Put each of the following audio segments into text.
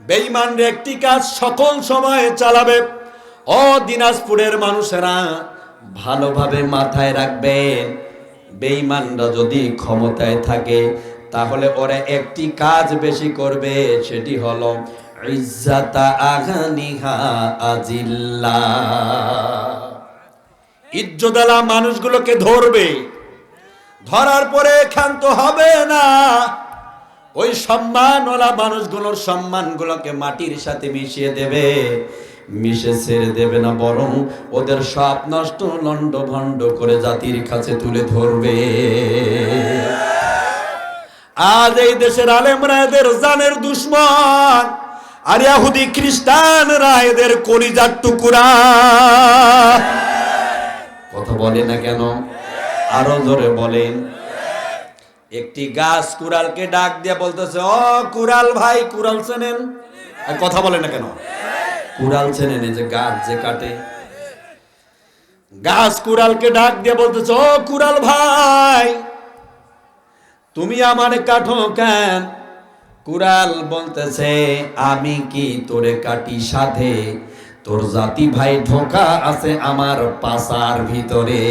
বেঈমানরে একটি কাজ সকল সময়ে চালাবে। ও দিনাজপুরের মানুষেরা ভালোভাবে মাথায় রাখবেন বেঈমানরা যদি ক্ষমতায় থাকে, তাহলে ওরা একটি কাজ বেশি করবে, সেটি হলো ইজ্জাতা আগানিহা আজিল্লা। ইজ্জদালা মানুষগুলোকে ধরবে। ধরার পরে ক্ষান্ত হবে না। ওই সম্মানওয়ালা মানুষগুলোর সম্মানগুলোকে মাটির সাথে মিশিয়ে দেবে। মিশে ছেড়ে দেবে না, বরং ওদের সব নষ্ট লন্ড ভণ্ড করে জাতির কাছে তুলে ধরবে। আজ এই দেশের আলেমরা এদের জানের দুশ্মন, আর ইয়াহুদি খ্রিস্টানরা এদের কলিজার টুকুরা। কথা বলে না কেন? আরও জোরে বলেন। একটি গাছ কুড়ালকে ডাক দিয়ে বলতেছে, ও কুড়াল ভাই, কুড়াল চেনেন? কথা বলে না কেন? কুড়াল চেনেন যে গাছ যে কাটে। গাছ কুড়ালকে ডাক দিয়ে বলতেছে, ও কুড়াল ভাই, তুমি আমার কাঠো কেন? কুড়াল বলতেছে, আমি কি তোরে কাটি সাথে? তোর জাতি ভাই ঢোকা আছে আমার পাশার ভিতরে।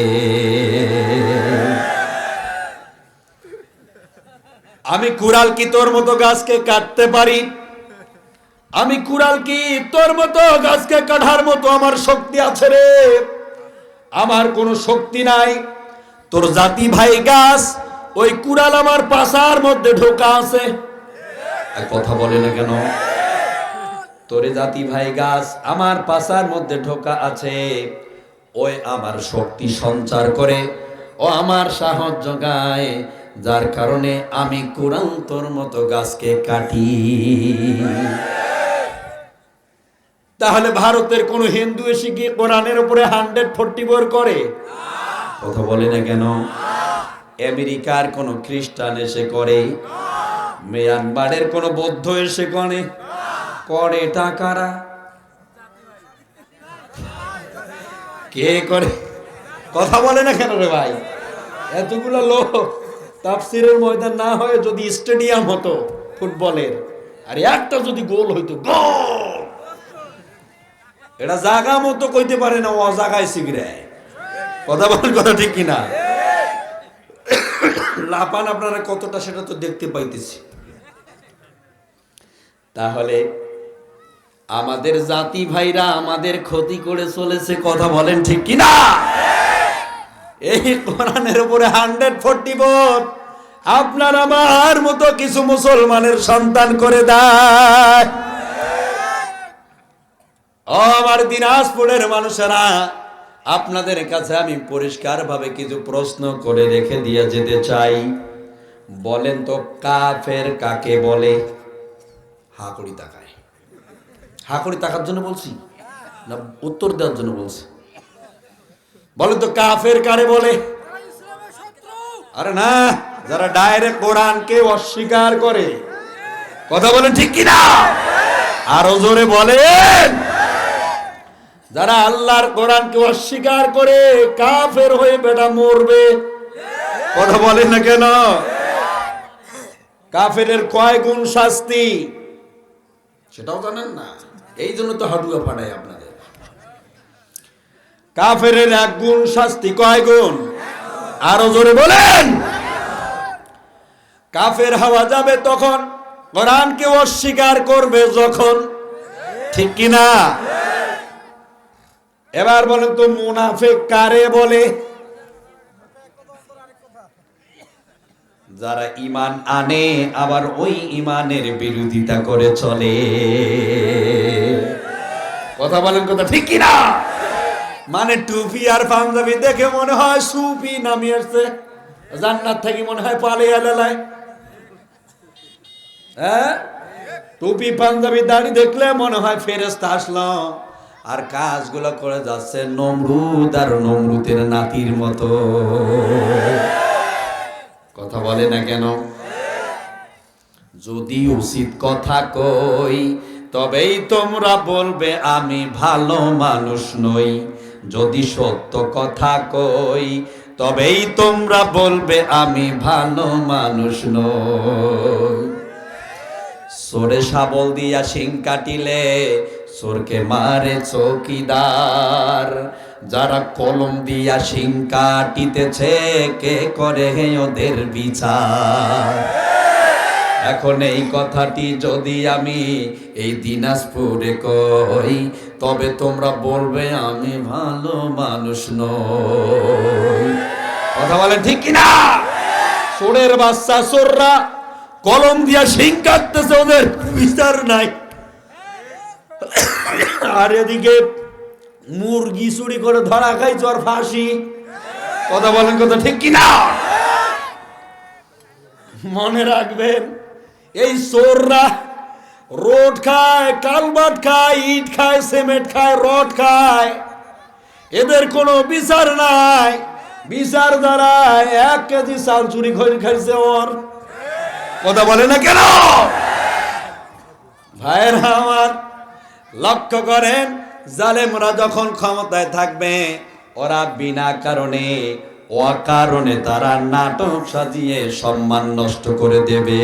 আমি কুড়াল কি তোর মতো গাছকে কাটতে পারি? আমি কুড়াল কি তোর মতো গাছকে কাটার মতো আমার শক্তি আছে রে? আমার কোনো শক্তি নাই। তোর জাতি ভাই গাছ, ওই কুড়াল আমার পাশার মধ্যে ঢোকা আছে। কথা বলে না কেন? তোরে জাতি ভাই গাছ আমার পাশার মধ্যে ঢোকা আছে। ওই আমার শক্তি সঞ্চার করে, ও আমার সাহায্য গায় যার কারণে আমি কোরআন তোর মতো গাছকে কাটি। তাহলে ভারতের কোন হিন্দু এসে কি কোরআনের উপরে হান্ড্রেড ফোরটি বোর করে? কথা বলে না কেন? আমেরিকার কোন খ্রিস্টান এসে করে, মিয়ানমারের কোন বৌদ্ধ এসে করে করে টাকারা। কে করে? কথা বলে না কেন রে ভাই? এতগুলো লোক। তাফসিরের ময়দান না হয়ে যদি স্টেডিয়াম হতো ফুটবলের, আর একটা যদি গোল হইতো, গোল! এটা জাগা মতো কইতে পারে না, ও জাগায় সিগড়ায়। কথা বলেন কথা ঠিক কিনা? লাপান আপনারা কতটা সেটা তো দেখতে পাইতেছি। তাহলে আমাদের জাতি ভাইরা আমাদের ক্ষতি করে চলেছে, কথা বলেন ঠিক কিনা? এই কোরআনের উপরে হান্ড্রেড ফোরটি ভোট। আপনার আমার মতো কিছু মুসলমানের সন্তান করে দেয়। আমার দিনাজপুরের মানুষেরা, আপনাদের কাছে আমি পরিষ্কারভাবে কিছু প্রশ্ন করে রেখে দিয়ে যেতে চাই। বলেন তো কাফের কাকে বলে? হাকুড়ি তাকায়। হাকুড়ি তাকার জন্য বলছি না, উত্তর দেওয়ার জন্য বলছি। বলেন তো কাফের কারে বলে? আরে না, যারা ডাইরেক্ট কোরআনকে অস্বীকার করে। কথা বলেন ঠিক কিনা? আরও জোরে বলেন। যারা আল্লাহর কোরআনকে অস্বীকার করে, কাফের হয়ে বেটা মরবে। কথা বলেন না কেন? কাফেরের কয় গুণ শাস্তি? সেটাও জানেন না। এই জন্য তো হাডুয়া ফাটাই আপনাদের কাফেরের এক গুণ শাস্তি কয় গুণ? আরও জোরে বলেন। কাফের হওয়া যাবে তখন কোরআনকে অস্বীকার করবে যখন। ঠিক কিনা এবার বলেন তো মুনাফেক কারে বলে? যারা ইমান আনে, আবার ওই ইমানের বিরোধিতা করে চলে। কথা বলেন কথা ঠিক কিনা মানে টুপি আর পাঞ্জাবি দেখে মনে হয় সুফি নামি আসছে। জান্নাত থেকে মনে হয় পালিয়ে এলালায় হ্যাঁ? টুপি, পাঞ্জাবি, দাড়ি দেখলে মনে হয় ফেরেস্তা আসলো। আর কাজগুলো করে যাচ্ছে নমরুদ আর নমরুদের নাতির মতো। কথা বলে না কেন? যদি উচিত কথা কই, তবেই তোমরা বলবে, আমি ভালো মানুষ নই। যদি সত্য কথা কই, তবেই তোমরা বলবে আমি ভালো মানুষ নই। সোরে শাবল দিয়া শিং কাটিলে, সোরকে মারে চৌকিদার। যারা কলম দিয়া শিং কাটিতেছে, কে করে ওদের বিচার? এখন এই কথাটি যদি আমি এই দিনাজপুরে কই, তবে তোমরা বলবে আমি ভালো মানুষ নই। কথা বলেন ঠিক কিনা? সোরের বাচ্চা সোররা কলম দিয়া শিং কাটতেছে ওদের, বিচার নাই। আর এদিকে মুরগি চুরি করে ধরা খাইছ আর ফাঁসি। কথা বলেন কথা ঠিক কিনা? মনে রাখবেন এই চোররা রোড খায়, কালবাট খায়, ইট খায়, সিমেন্ট খায়, রড খায়। এদের কোনো বিচার নাই। বিচার দ্বারা এক কেজি চাল চুরি করে খাইছে ওর। কথা বলে না কেন? ভাইয়েরা আমার, লক্ষ্য করেন, জালেমরা যখন ক্ষমতায় থাকবে, ওরা বিনা কারণে অকারণে তারা নাটক সাজিয়ে সম্মান নষ্ট করে দেবে।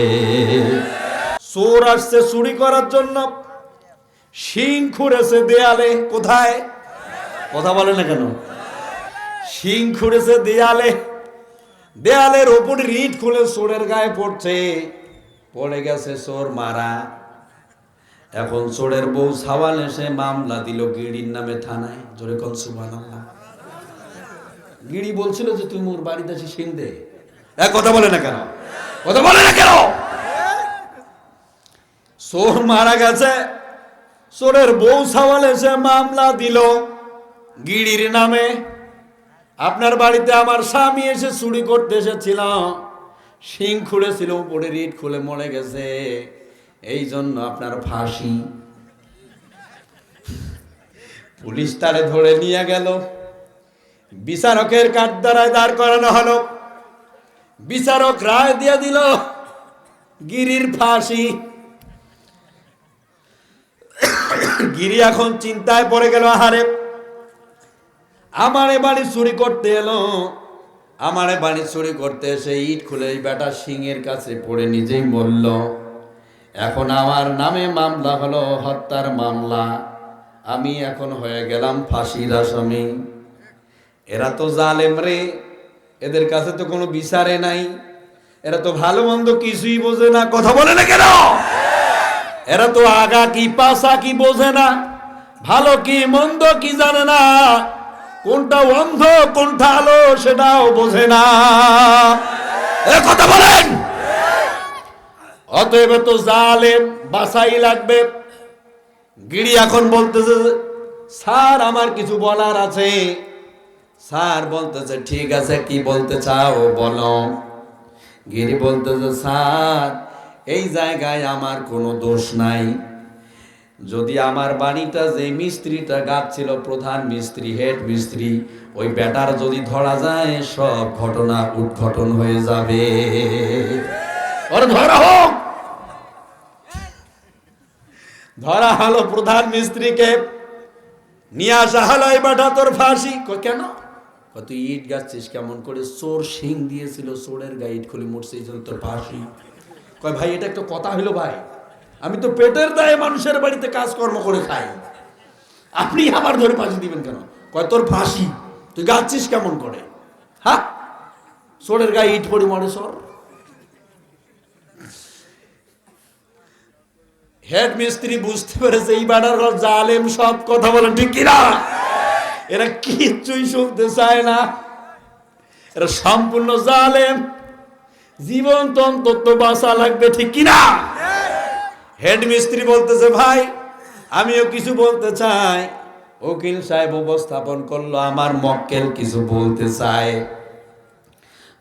চোর আসছে চুরি করার জন্য। শিং খুঁড়েছে দেয়ালে। কোথায়? কথা বলে না কেন? শিং খুঁড়েছে দেয়ালে। দেয়ালের ওপর রিট খুলে চোরের গায়ে পড়ছে। পড়ে গেছে চোর মারা। এখন চোরের বউ সাওয়াল এসে মামলা দিল গিড়ির নামে থানায়। জোরে কন সুবহানাল্লাহ। গিড়ি বলছিল যে তুই মোর বাড়িতে এসে শিং দে এক কথা বলে না কেন? কথা বলে না কেন? চোর মারা গেছে চোরের বউ সাওয়াল এসে মামলা দিল গিড়ির নামে। আপনার বাড়িতে আমার স্বামী এসে চুরি করতে এসেছিল শিং খুঁড়েছিল, উপরে রিট খুলে মরে গেছে। এই জন্য আপনার ফাঁসি। পুলিশ তারে ধরে নিয়ে গেল। বিচারকের কাঠ দ্বারায় দাঁড় করানো হলো। বিচারক রায় দিয়ে দিল, গিরির ফাঁসি। গিরি এখন চিন্তায় পড়ে গেল, আহারে। আমারে বাড়ি চুরি করতে এলো। আমারে বাড়ি চুরি করতে এসে ইট খুলে বেটা সিংয়ের কাছে পড়ে নিজেই মরল। এখন আমার নামে মামলা হলো, হত্যার মামলা। আমি এখন হয়ে গেলাম ফাঁসির আসামি। এরা তো জালেম রে। এদের কাছে তো কোনো বিচারে নাই। এরা তো ভালো মন্দ কিছুই বোঝে না। কথা বলে না কেন? এরা তো আগা কি, পাশা কি বোঝে না। ভালো কি, মন্দ কি জানে না। কোনটা অন্ধ, কোনটা আলো, সেটাও বোঝে না। কথা বলেন। অতএব তো জালেম বাসাই লাগবে। গিরি এখন বলতেছে স্যার, আমার কিছু বলার আছে। স্যার বলতেছে, ঠিক আছে, কি বলতে চাও বলো। গিরি বলতেছে, স্যার, এই জায়গায় আমার কোনো দোষ নাই। যদি আমার বাড়িটা যে মিস্ত্রিটা গাছ ছিল প্রধান মিস্ত্রি, হেড মিস্ত্রি, ওই ব্যাটার যদি ধরা যায়, সব ঘটনা উদ্ঘটন হয়ে যাবে। ধরা হোক। ধরা হলো প্রধান মিস্ত্রিকে। নিয়ে আসা হলো এই বেটা তোর ফাঁসি। কেন? তুই ইট গাচ্ছিস কেমন করে চোর শিং দিয়েছিল, চোরের গায়ে ইট খুলে মরছে, এই জন্য তোর ফাঁসি কয়, ভাই, এটা একটা কথা হলো ভাই। আমি তো পেটের দায়ে মানুষের বাড়িতে কাজকর্ম করে খাই। আপনি আমার ধরে ফাঁসি দিবেন কেন? কয়, তোর ফাঁসি তুই গাচ্ছিস কেমন করে? হ্যাঁ চোরের গায়ে ইট পড়ি মরে সর হেড মিস্ত্রি বুঝতে পেরেছে, এই বাড়ার জালেম সব কথা বলেন, ঠিক কিনা? এরা কিচ্ছুই শুনতে চায় না। এরা সম্পূর্ণ জালেম। জীবন তন্ত্র বাঁচা লাগবে, ঠিক কিনা হেড মিস্ত্রি বলতেছে, ভাই, আমিও কিছু বলতে চাই। উকিল সাহেব উপস্থাপন করল, আমার মক্কেল কিছু বলতে চায়।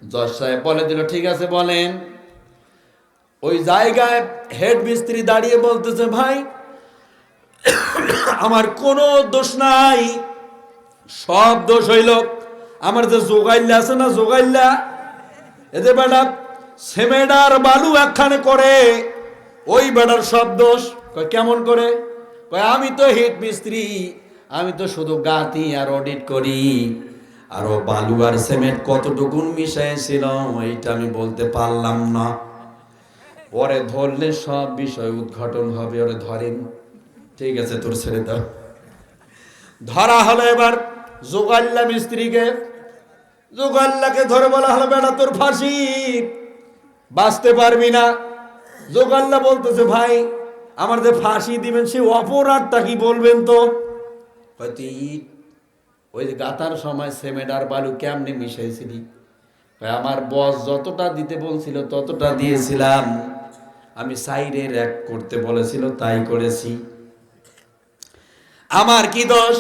জজ সাহেব বলে দিল, ঠিক আছে, বলেন। ওই জায়গায় হেড মিস্ত্রি দাঁড়িয়ে বলতেছে, ভাই, আমার কোনো দোষ নাই। সব দোষ হইল। আমার যে যোগাইল্লা আছে না যোগাইল্লা এতে বেটা সেমেডার বালু একখানে করে, ওই বেটার সব দোষ। কেমন করে? আমি তো হেড মিস্ত্রি আমি তো শুধু গাতি আর অডিট করি। আর ও বালু আর সিমেন্ট কতটুকুন মিশাইছিল, এইটা আমি বলতে পারলাম না। ওরে ধরলে সব বিষয় উদ্ঘাটন হবে, ওরে ধরেন। ঠিক আছে, তোর ছেড়ে দাও। ধরা হলো এবার। জোগাল্লা মিস্ত্রিকে, জোগাল্লাকে ধরে বলা হলো, বেটা, তোর ফাঁসি। বাঁচতে পারবি না। জোগাল্লা বলতেছে, ভাই, আমার যে ফাঁসি দিবেন, সে অপরাধটা কি বলবেন তো? হয়তো ইট, ওই যে গাতার সময় সেমেন্ট আর বালু কেমনে মিশাইছিলি? আমার বস যতটা দিতে বলছিল, ততটা দিয়েছিলাম। আমি সাইডে র্যাক করতে বলেছিল, তাই করেছি। আমার কি দোষ?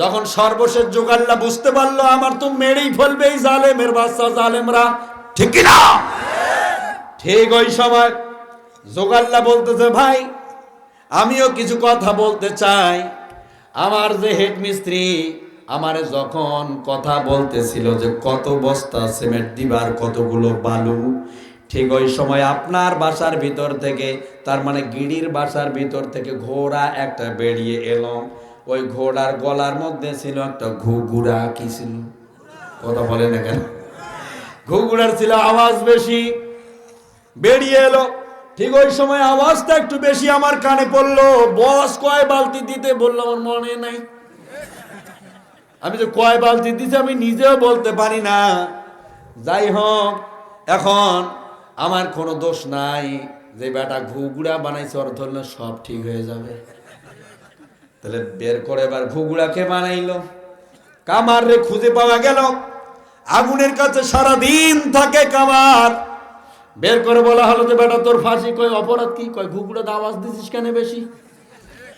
যখন সর্বশেষ জোগাল্লা বুঝতে পারল, আমার তো মেরেই ফেলবে এই জালেমের বাচ্চা জালেমরা। ঠিক না ঠিক ওই সময় জোগাল্লা বলতেছে, ভাই, আমিও কিছু কথা বলতে চাই। আমার যে হেড মিস্ত্রি আমার যখন কথা বলতেছিল যে, কত বস্তা সিমেন্ট দিবার কতগুলো বালু? ঠিক ওই সময় আপনার বাসার ভিতর থেকে, তার মানে গিড়ির বাসার ভিতর থেকে ঘোড়া একটা বেরিয়ে এলো। ওই ঘোড়ার গলার মধ্যে ছিল একটা ঘুঘুরা, কি ছিল? কথা বলে না কেন? ঘুঘুরার ছিল আওয়াজ বেশি। বেরিয়ে এলো। ঠিক ওই সময় আওয়াজটা একটু বেশি আমার কানে পড়ল। বস, কয় বালতি দিতে? বলল, আমার মনে নাই। আমি যে কয় বালতি দিতে আমি নিজেও বলতে পারি না। যাই হোক, এখন আমার কোনো দোষ নাই। যে বেটা ঘুগুড়া বানাইছে, ওর ধরলে সব ঠিক হয়ে যাবে। তাহলে বের করে এবার ঘুগুড়াকে বানাইলো। কামার রে খুঁজে পাওয়া গেল। আগুনের কাছে সারা দিন থাকে কামার। বের করে বলা হলো যে, বেটা, তোর ফাঁসি কয়, অপরাধ কি? কয় ঘুগুড়া আওয়াজ দিছিস কেন বেশি?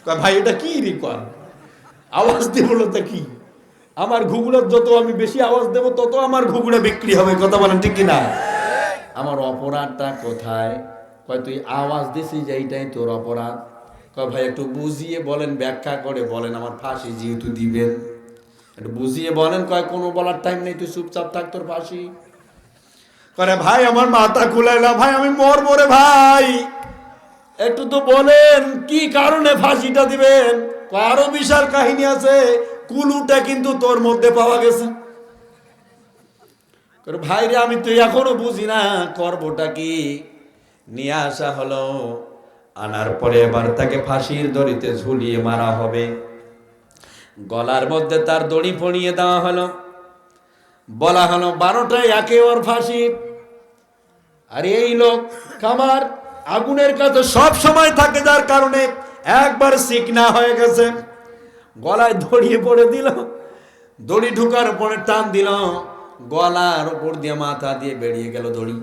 কয়, ভাই, এটা কি রে কর আওয়াজ দিব তো কি? আমার ঘুগুড়ার যত আমি বেশি আওয়াজ দেব, তত আমার ঘুগুড়া বিক্রি হবে। কথা বলেন, ঠিক কি না আমার অপরাধটা কোথায়? কয়, তুই আওয়াজ দিছিস এইটাই তোর অপরাধ। কয় ভাই একটু বুঝিয়ে বলেন ব্যাখ্যা করে বলেন আমার ফাঁসি যেহেতু দিবেন। একটু বুঝিয়ে বলেন কয় কোনো বলার টাইম নেই তুই চুপচাপ থাক তোর ফাঁসি। করে ভাই আমার মাথা খুলাইলা ভাই আমি মর মরে ভাই। একটু তো বলেন কি কারণে ফাঁসিটা দিবেন? আরও বিশাল কাহিনী আছে কুলুটা কিন্তু তোর মধ্যে পাওয়া গেছে। করে ভাই রে আমি তো এখনও বুঝি না করবোটা কি? নিয়ে আসা হলো। আনার পরে এবার তাকে ফাঁসির দড়িতে ঝুলিয়ে মারা হবে। গলার মধ্যে তার দড়ি পড়িয়ে দেওয়া হলো। বলা হলো, বারোটায় একে ওর ফাঁসি। আর এই লোক কামার আগুনের কাছে সব সময় থাকে যার কারণে একবার সিকনা হয়ে গেছে। গলায় দড়িয়ে পড়ে দিল, দড়ি ঢুকার পরে টান দিল, গলার উপর দিয়ে মাথা দিয়ে বেরিয়ে গেল দড়ি।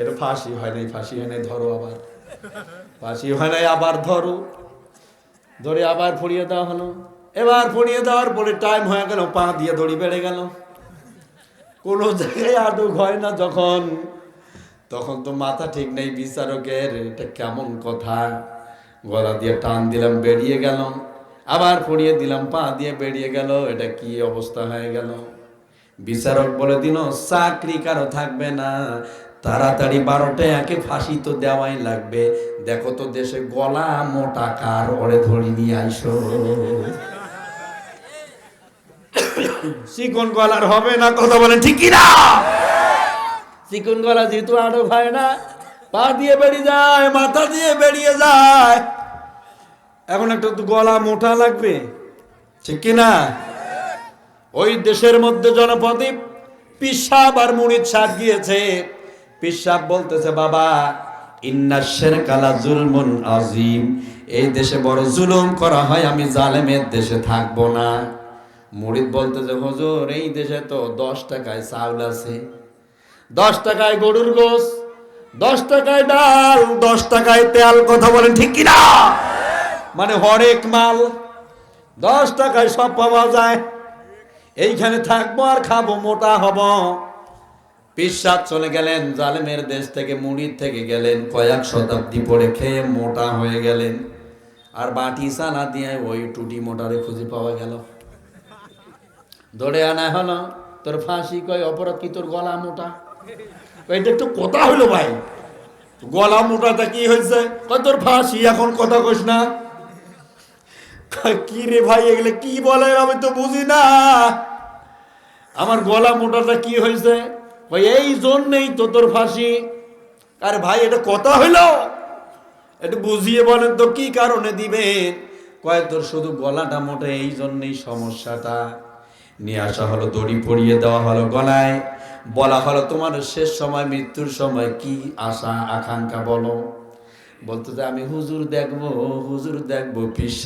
এর ফাঁসি হয় নাই ফাঁসি হয় নাই ধরো আবার। ফাঁসি হয় নাই আবার ধরো। ধরে আবার ফুরিয়ে দেওয়া হলো। এবার ফুরিয়ে দেওয়ার পরে টাইম হয়ে গেল, পা দিয়ে দড়ি বেড়ে গেল। কোনো জায়গায় আটক হয় না যখন। তখন তো মাথা ঠিক নেই বিচারকের, এটা কেমন কথা? গলা দিয়ে টান দিলাম, বেরিয়ে গেল আবার পড়িয়ে দিলাম, পা দিয়ে বেরিয়ে গেল, এটা কি অবস্থা হয়ে গেল? বিচারক বলে দিল, চাকরি কারও থাকবে না তাড়াতাড়ি বারোটায় একে ফাঁসি তো দেওয়াই লাগবে। দেখো তো দেশে গলা মোটা কার ওরে ধরি নিয়ে আইসো। চিকন গলার হবে না কথা বলেন ঠিক কি না? চিকন গলা যেহেতু আটক হয় না পা দিয়ে বেরিয়ে যায় মাথা দিয়ে বেরিয়ে যায়। এখন একটা তো গলা মোটা লাগবে। ঠিক কি না? ওই দেশের মধ্যে জনপদে পিসাব আর মুড়িদ সাপ গিয়েছে। পিসাব বলতেছে, বাবা ইন্নাসের কালা জুলমুন আজিম এই দেশে বড় জুলুম করা হয়, আমি জালেমের দেশে থাকব না। মুড়িদ বলতেছে, হজুর, এই দেশে তো দশ টাকায় চাউল আছে। দশ টাকায় গরুর গোস দশ টাকায় ডাল, দশ টাকায় তেল, কথা বলেন ঠিক কিনা? মানে হরেক মাল, দশ টাকায় সব পাওয়া যায়। এইখানে থাকব আর খাব, মোটা হব। পিসাদ চলে গেলেন, জালেমের দেশ থেকে, মুড়ির থেকে গেলেন, কয়েক শতাব্দী পরে খেয়ে মোটা হয়ে গেলেন। আর বাটি সানা দিয়ে ওই টুটি মোটারে খুঁজে পাওয়া গেল। ধরে আনা হলো, তোর ফাঁসি কয়, অপরাধ কি তোর গলা মোটা? এটা একটু কথা হইল ভাই। গলা মোটাটা কি হয়েছে? কয়, তোর ফাঁসি, এখন কথা কইস না। কি রে ভাই, এগুলো কি বলে আমি তো বুঝি না। আমার গলা মোটাটা কি হয়েছে? কয়, এই জন্যেই তো তোর ফাঁসি। আরে ভাই এটা কথা হইল। একটু বুঝিয়ে বলেন তো কি কারণে দিবেন? কয় তোর শুধু গলাটা মোটে এই জন্যই সমস্যাটা। নিয়ে আসা হলো দড়ি পরিয়ে দেওয়া হলো গলায়। বলা হলো তোমার শেষ সময় মৃত্যুর সময় কি আশা আকাঙ্ক্ষা বলো। বলতো যে আমি হুজুর দেখব হুজুর দেখব পিস